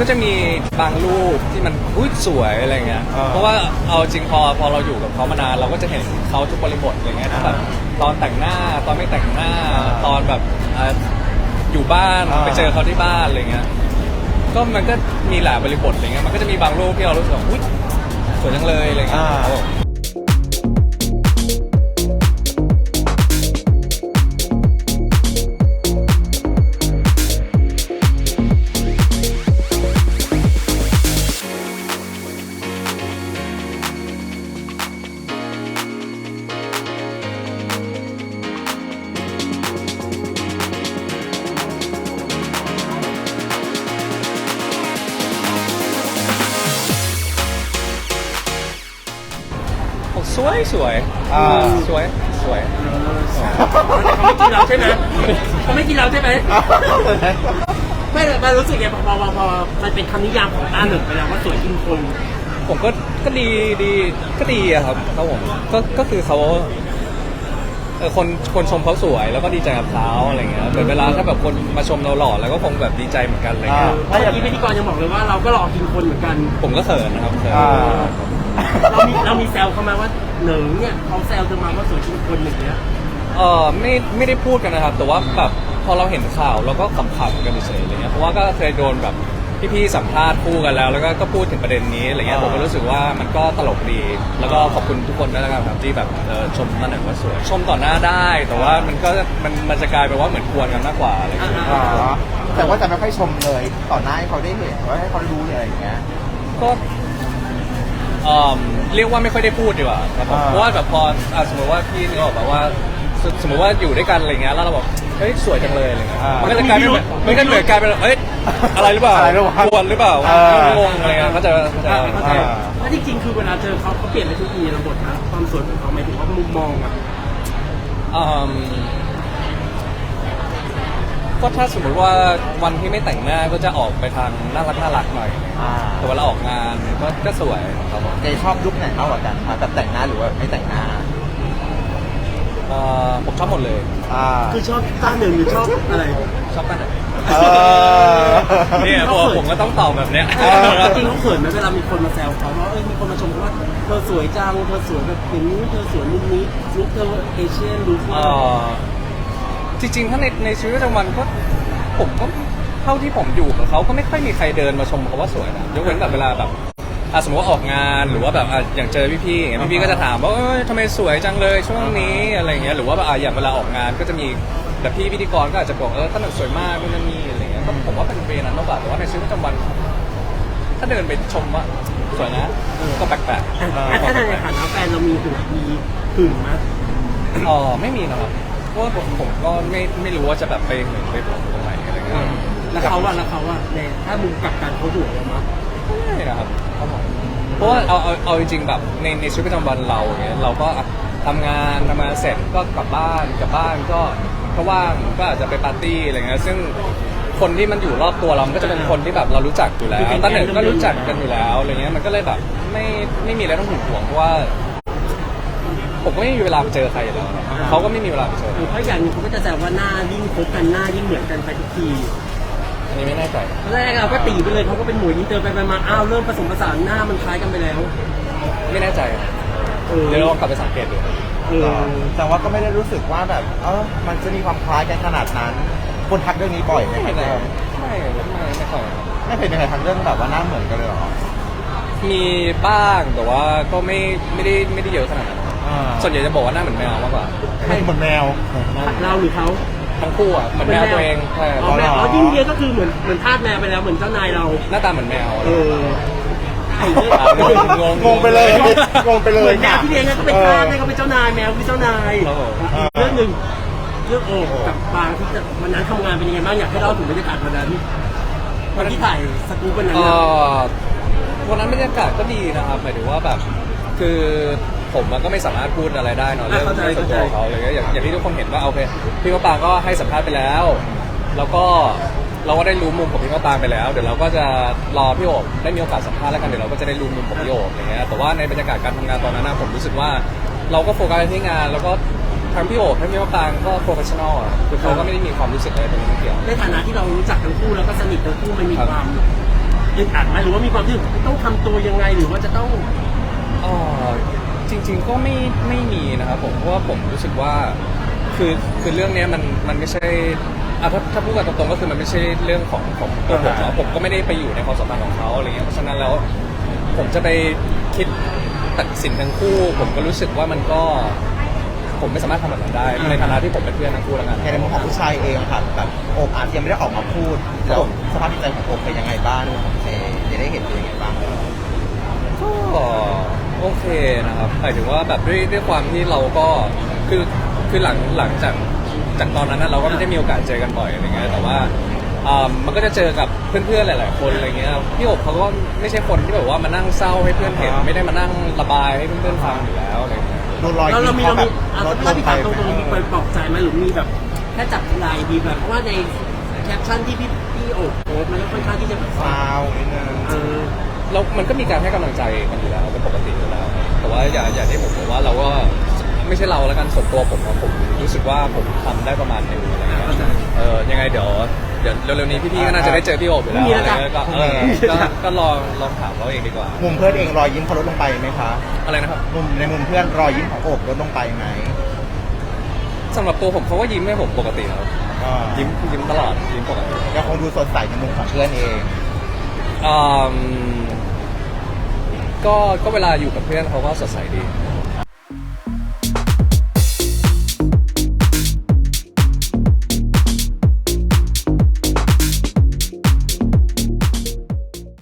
ก็จะมีบางรูปที่มันอุ้ยสวยอะไรเงี้ย อ่าเพราะว่าเอาจริงพอพอเราอยู่กับเขามานานเราก็จะเห็นเขาทุกบริบทอะไรเงี้ยทั้งแบบตอนแต่งหน้าตอนไม่แต่งหน้าตอนแบบอ่าอยู่บ้านไปเจอเขาที่บ้านอะไรเงี้ย ก็มันก็มีหลายบริบทอะไรเงี้ยมันก็จะมีบางรูปที่เรารู้สึกว่าอุ้ยสวยจังเลยอะไรเงี้ยอ่า ครับผม วยสวยอ่าสวยสวยเขาไม่กินเราใช่ไหมเขาไม่กินเราใช่ไหมไม่ไม่รู้สึกไงพอพอพอพอมันเป็นคำนิยามของตาหนึ่งไปแล้วว่าสวยกินคน ผมก็ก็ดีดีก็ดีอะครับครับผมก็ก็คือเขาเออคนคนชมเขาสวยแล้วก็ดีใจกับเขาอะไรเงี้ยเหมือนเวลาถ้าแบบคนมาชมเราหล่อแล้วก็คงแบบดีใจเหมือนกันอะไรเงี้ยเพราะอย่างที่พิธีกรยังบอกเลยว่าเราก็รอกินคนเหมือนกัน ผมก็เขินนะครับเขินอ่า เรามีเรามีแซวเขามาว่าเหนิงเนี่ยเขาแซวเธอมาว่าสวยกินคนอย่างเงี้ยเออไม่ไม่ได้พูดกันนะครับ แต่ว่าแบบพอเราเห็นข่าวเราก็ขำๆกันเฉยๆอะไรเงี้ยเพราะว่าก็เคยโดนแบบพี่ๆสัมภาษณ์คู่กันแล้ว แล้วก็ก็พูดถึงประเด็นนี้อะไรเงี้ยผมก็รู้สึกว่ามันก็ตลกดี แล้วก็ขอบคุณทุกคนด้วยนะครับที่แบบเออชมมาหนังว่าสวยชมต่อหน้าได้ แต่ว่ามันก็มันมันจะกลายเป็นว่าเหมือนกวนกันมากกว่าอะไรเงี้ยอ๋อแต่ว่าจะไม่ค่อยชมเลย ต่อหน้าให้เขาได้เห็นว่าให้เขารู้อะไรอย่างเงี้ย ก็ เอ่อเรียกว่าไม่ค่อยได้พูดดีกว่าครับผมอ่า เพราะว่าแบบพออะสมมติว่าพี่นึกออกแบบว่าสสมมติว่าอยู่ด้วยกันอะไรเงี้ยแล้วเราบอกเฮ้ยสวยจังเลยอะไรเงี้ยอ่ามัมันก็จะกลายเป็นแบบมันก็เหมือนกลายเป็นเอ้ยอะไรหรือเปล่าอะไรหรือเปล่ากวนหรือเปล่าอ่างงอะไรเงี้ยเขาจะเขาจะอ่าเข้าใจ อ่า แล้วจริงๆ คือเวลาเจอเขาเขาเปลี่ยนไปทุกทีระบทนะความสวยของเขาหมายถึงว่ามุมมองอะ อืม ก็ถ้าสมมติว่าวันที่ไม่แต่งหน้าก็จะออกไปทางน่ารักน่ารักหน่อยอ่าแต่เวลาออกงานก็ก็สวยครับผมเจชอบลุคไหนมากกว่ากันคะแบบแต่งหน้าหรือว่าไม่แต่งหน้าเอ่อผมชอบหมดเลย อ่าคือชอบตาหนึ่งหรือชอบอะไร ชอบกันไหนเออ เนี่ยผมผมก็ต้องตอบแบบเนี้ย เออ จริงๆเขาเขินไหมเวลามีคนมาแซวเขาว่าเอ้ยมีคนมาชมเขาว่าเธอสวยจังเธอสวยแบบอย่างนี้เธอสวยมุมนี้ลุคเธอเอเชียนลุคเอ่อ จริงๆ ถ้าในในชีวิตประจำวันก็ผมก็เท่าที่ผมอยู่กับเขาก็ไม่ค่อยมีใครเดินมาชมเขาว่าสวยนะยกเว้นแบบเวลาแบบอะสมมติว่าออกงานหรือว่าแบบอะอย่างเจอพี่ๆอย่างเงี้ยพี่ๆก็จะถามว่าเอ้ยทำไมสวยจังเลยช่วงนี้อะไรเงี้ยหรือว่าแบบอะอย่างเวลาออกงานก็จะมีแบบพี่พิธีกรก็อาจจะบอกเออท่านนสวยมากนู่นนั่นนี่อะไรเงี้ยก็ผมว่าเป็นเวนั้นมากกว่าแต่ว่าในชีวิตประจำวัน ถ้าเดินไปชมว่าสวยนะก็แปลกอะถ้าในฐานะแฟนเรามีหึงมีหึงไหมๆอ๋อไม่มีนะครับ เพราะว่าผมผมก็ไม่ไม่รู้ว่าจะแบบไปเหมือนไปผมตรงไหนอะไรเงี้ยแล้วเขาว่าแล้วเขาว่าในถ้ามุมกลับกันเขาห่วงเรามั้ยไม่นะครับครับผมเพราะว่าเอาเอาเอาจริงๆแบบในในชีวิตประจำวันเราเงี้ยเราก็อะทำงานทำงานเสร็จก็กลับบ้านกลับบ้านก็ถ้าว่างก็อาจจะไปปาร์ตี้อะไรเงี้ยซึ่งคนที่มันอยู่รอบตัวเรามันก็จะเป็นคนที่แบบเรารู้จักอยู่แล้วตั้งแต่ก็รู้จักกันอยู่แล้วอะไรเงี้ยมันก็เลยแบบไม่ไม่มีอะไรต้องห่วงเพราะว่า ผมก็ไม่มีเวลาไปเจอใครอยู่แล้วนะเขาก็ไม่มีเวลาไปเจอเพราะอย่างหนึงเขาก็จะแซวว่าหน้ายิ่งคบกันหน้ายิ่งเหมือนกันไปทุกทีอันนี้ไม่แน่ใจ ตอนแรกเราก็ตีไปเลยเขาก็เป็นหมวยยินเตอร์ไปไปมาอ้าวเริ่มผสมผสานหน้ามันคล้ายกันไปแล้วไม่แน่ใจอะเออเดี๋ยวเรากลับไปสังเกตดู เออแต่ว่าก็ไม่ได้รู้สึกว่าแบบ เออมันจะมีความคล้ายกันขนาดนั้น คนทักเรื่องนี้บ่อยไหมไม่ครับไม่ไม่ไม่ไม่ค่อยครับไม่เคยมีใครทักเรื่องแบบว่าหน้าเหมือนกันเลยเหรอ มีบ้างแต่ว่าก็ไม่ไม่ได้ไม่ได้เยอะขนาดนั้นอ่า ส่วนใหญ่จะบอกว่าหน้าเหมือนแมวมากกว่าไม่เหมือนแมว เราหรือเขาทั้งคู่อะเหมือนแมวตัวเองใช่อ๋อแมวอ๋ออ๋อยิ่งเยอะก็คือเหมือนเหมือนทาสแมวไปแล้วเหมือนเจ้านายเรา หน้าตาเหมือนแมวเออไอ้เรื่องอะงงงงไปเลยงงไปเลยเหมือนแมวที่เลี้ยงก็เป็นทาสนี่ก็เป็นเจ้านายแมวคือเจ้านายครับผมอีกเรื่องหนึ่งเรื่องโอบกับบางที่จะวันนั้นทำงานเป็นยังไงบ้างอยากให้เล่าถึงบรรยากาศวันนั้นวันที่ถ่ายสกู๊ปวันนั้นเอ่น่ะอวันนั้นบรรยากาศก็ดีนะครับหมายถึงว่าแบบคือ ผมมันก็ไม่สามารถพูดอะไรได้เนอะเรื่องเรื่องส่วนตัวของเขาอะไรเงี้ยอย่างอย่างที่ทุกคนเห็นว่าโอเคพี่มะปางก็ให้สัมภาษณ์ไปแล้ว แล้วก็เราก็ได้รู้มุมของพี่มะปางไปแล้ว เดี๋ยวเราก็จะรอพี่โอบได้มีโอกาสสัมภาษณ์แล้วกันเดี๋ยวเราก็จะได้รู้มุมของพี่โอบอะไรเงี้ยแต่ว่าในบรรยากาศการทำงานตอนนั้นนะผมรู้สึกว่าเราก็โฟกัสที่งาน แล้วก็ทั้งพี่โอบทั้งพี่มะปางก็โปรเฟชชั่นอลอะคือเขาก็ไม่ได้มีความรู้สึกอะไรตรงนี้ไม่เกี่ยว ในฐานะที่เรารู้จักทั้งคู่แล้วก็สนิททั้งคู่มันมีครับความอึดอัดไหมหรือว่ามีความที่ต้องทำตัวยังไงหรือว่าจะต้องอ๋อ จริง ๆ ก็ไม่ไม่มีนะครับผมเพราะว่าผมรู้สึกว่าคือคือเรื่องเนี้ยมันมันไม่ใช่อะถ้าถ้าพูดกันตรงๆก็คือมันไม่ใช่เรื่องของของตัวผมเนาะผมก็ไม่ได้ไปอยู่ในความสัมพันธ์ของเขาอะไรเงี้ยเพราะฉะนั้นแล้วผมจะไปคิดตัดสินทั้งคู่ ผมก็รู้สึกว่ามันก็ ผมไม่สามารถทำแบบนั้นได้ในฐานะที่ผมเป็นเพื่อนทั้งคู่แล้วกันในมุมของผู้ชายเองค่ะแบบโอบอาจจะยังไม่ได้ออกมาพูดแล้วสภาพจิตใจของโอบเป็นยังไงบ้างเจจะได้เห็นเป็นยังไงบ้างก็ โอเคนะครับหมายถึงว่าแบบด้วยด้วยความที่เราก็คือคือหลังหลังจากจากตอนนั้นนะเราก็ไม่ได้มีโอกาสเจอกันบ่อยอะไรเงี้ยแต่ว่าอ่ามันก็จะเจอกับเพื่อนๆหลาย ๆ คนอะไรเงี้ยพี่อบเขาก็ไม่ใช่คนที่แบบว่ามานั่งเศร้าให้เพื่อนเห็นอ่าฮะไม่ได้มานั่งระบายให้เพื่อนๆฟังอยู่แล้วอะไรเงี้ยดูรอยแล้วเรายิ้มมีเขาเราแบมีบอะลดลถ้างพี่ไปถามตรงๆมีไปปลอบใจไหมหรือมีแบบแค่จับไหล่ดีแบบเพราะว่าในแคปชั่นที่พี่พี่โอบโพสต์มันก็ค่อนข้างที่จะแบบซาวนิดนึง เออ เรามันก็มีการให้กำลังใจกันอยู่แล้วเป็นปกติอยู่แล้ว แต่ว่าอย่าอย่าที่ผมบอกว่าเราก็ไม่ใช่เราแล้วกันส่วนตัวผมอะผมรู้สึกว่าผมทำได้ประมาณหนึงอะไรเงี้ยเข้าใจเออยังไงเดี๋ยวเดี๋ยวเร็วๆนี้พี่ๆก็น่าจะได้เจอพี่โอบอยู่แล้วไม่มีแล้วอะไรจ้ะเงี้ยก็เออก็ก็ลองลองถามเขาเองดีกว่า มุมเพื่อนเองรอยยิ้มเขาลดลงไปไหมคะอะไรนะครับ มุมในมุมเพื่อนรอยยิ้มของโอบลดลงไปไหมสำหรับตัวผมเขาก็ยิ้มให้ผมปกติครับก็ยิ้มยิ้มตลอดยิ้มปกติ ยังคงดูสดใสในมุมของเพื่อนเอง อืม ก็ก็เวลาอยู่กับเพื่อนเขาก็สดใสดี